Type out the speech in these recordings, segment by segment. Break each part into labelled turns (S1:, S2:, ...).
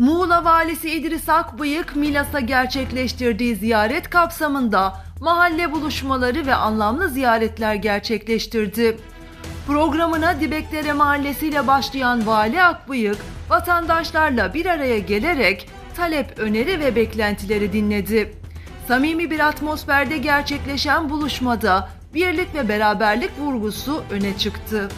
S1: Muğla Valisi İdris Akbıyık Milas'a gerçekleştirdiği ziyaret kapsamında mahalle buluşmaları ve anlamlı ziyaretler gerçekleştirdi. Programına Dibeklere Mahallesi ile başlayan Vali Akbıyık, vatandaşlarla bir araya gelerek talep, öneri ve beklentileri dinledi. Samimi bir atmosferde gerçekleşen buluşmada birlik ve beraberlik vurgusu öne çıktı.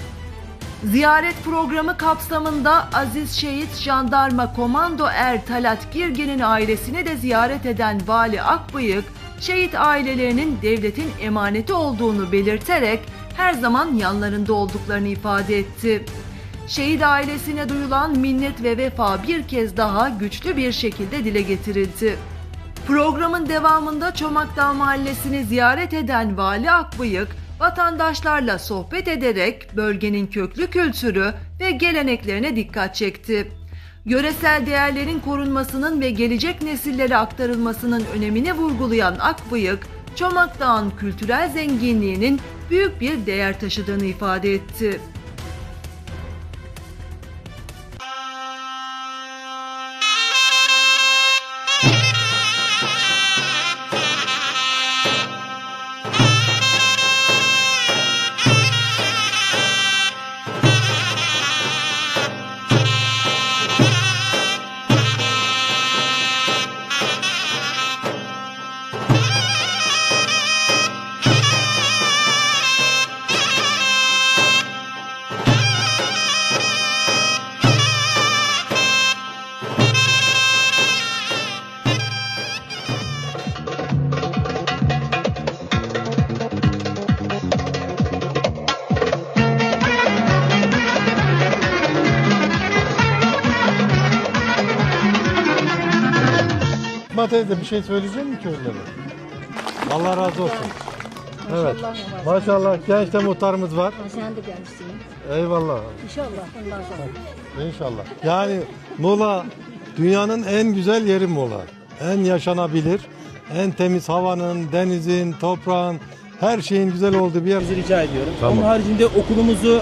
S1: Ziyaret programı kapsamında Aziz Şehit Jandarma Komando Er Talat Girgen'in ailesini de ziyaret eden Vali Akbıyık, şehit ailelerinin devletin emaneti olduğunu belirterek her zaman yanlarında olduklarını ifade etti. Şehit ailesine duyulan minnet ve vefa bir kez daha güçlü bir şekilde dile getirildi. Programın devamında Çomakdağ Mahallesi'ni ziyaret eden Vali Akbıyık, vatandaşlarla sohbet ederek bölgenin köklü kültürü ve geleneklerine dikkat çekti. Yöresel değerlerin korunmasının ve gelecek nesillere aktarılmasının önemini vurgulayan Akbıyık, Çomakdağ'ın kültürel zenginliğinin büyük bir değer taşıdığını ifade etti.
S2: Fatma teyze bir şey söyleyecek mi köylere? Allah razı olsun. Evet. Maşallah genç de muhtarımız var.
S3: Sen de gençsin.
S2: Eyvallah.
S3: İnşallah bundan sonra.
S2: İnşallah. Yani Muğla dünyanın en güzel yeri Muğla. En yaşanabilir, en temiz havanın, denizin, toprağın, her şeyin güzel olduğu bir yer.
S4: Sizi rica ediyorum.
S2: Tamam.
S4: Onun haricinde okulumuzu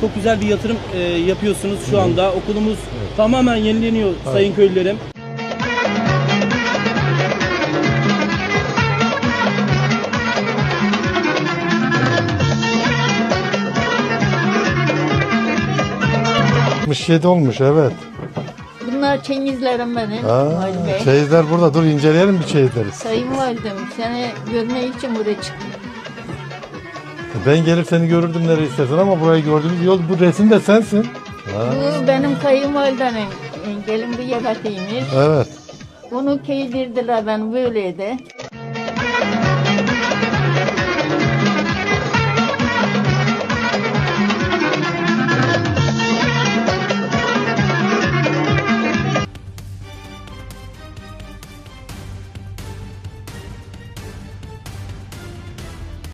S4: çok güzel bir yatırım e, yapıyorsunuz şu anda. Okulumuz tamamen yenileniyor sayın köylülerim.
S2: Olmuş 7 olmuş evet.
S3: Bunlar çeyizlerim benim.
S2: Ha,
S3: Vali Bey.
S2: çeyizler burada. Dur inceleyelim bir çeyizleri.
S3: Sayın validem seni görmek için buraya çıktım.
S2: Ben gelir seni görürdüm nereye istersen ama burayı gördüğümüz yol bu resim de sensin. Ha,
S3: Bu benim kayınvalidenim. Gelin bir yakatıymış.
S2: evet.
S3: Bunu keydirdiler ben böyleydi.